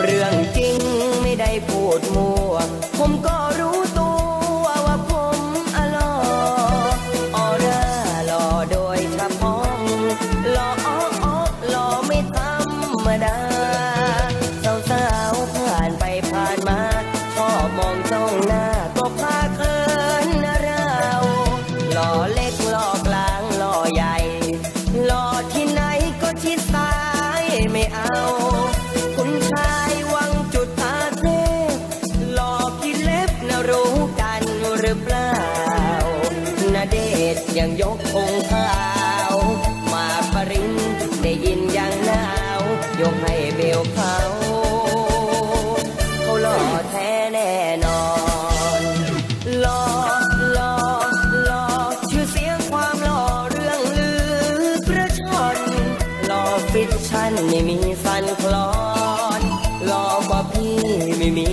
เรื่องจริงไม่ได้พูดมัว ผมก็รู้ตัวว่าผมอลออร่าหล่อโดยกระพองหล่ออ้ออหล่อไม่ธรรมดาสาวสาวผ่านไปผ่านมาชอบมองจ้องหน้าก็พาเคินเราหล่อเล็กหล่อกลางหล่อใหญ่หล่อที่ไหนก็ที่ซ้ายไม่เอา ยังยกองค์ข้าวมาปรินได้ยินยังหนาวยกให้เบลเขาเขาหล่อแท้แน่นอนหล่อหล่อหล่อชื่อเสียงความหล่อเรื่องลือกระชนหล่อฟิตชั่นไม่มีฟันคลอนหล่อกว่าพี่ไม่มี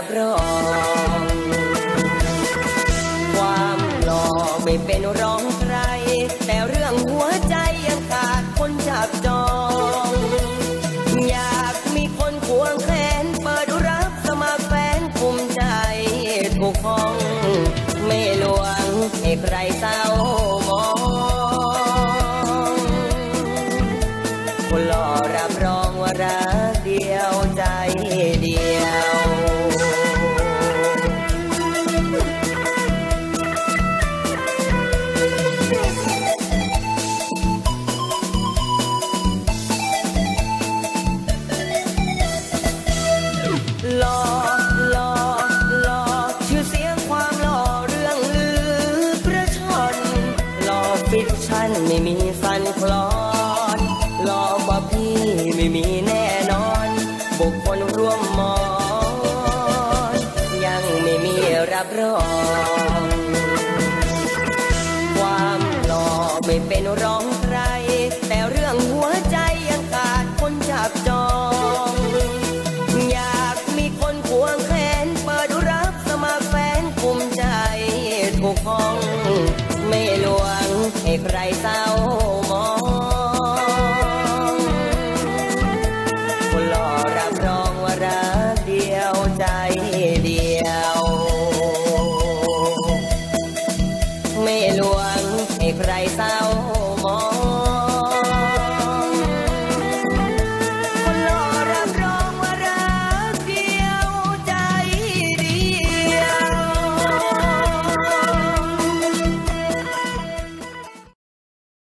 รับรอง ความหล่อไม่เป็นรองใคร แต่เรื่องหัวใจยังขาดคนจับจอง อยากมีคนควงแขนเปิดรับสมัครแฟนภูมิใจถูกห้อง ไม่ลวงให้ใครเศร้ามอง หล่อหล่อหล่อชื่อเสียงความหล่อเรื่องลือประชนหล่อฟิกชั่นไม่มีฟันคลอนหลอกว่าพี่ไม่มีแน่นอนบุคคลร่วมมองยังไม่มีรับรองความหล่อไม่เป็นรองใครแให้ใครเศร้ามองคนหล่อรับรองว่ารักเดียวใจเดียว ไม่ลวงให้ใครเศร้า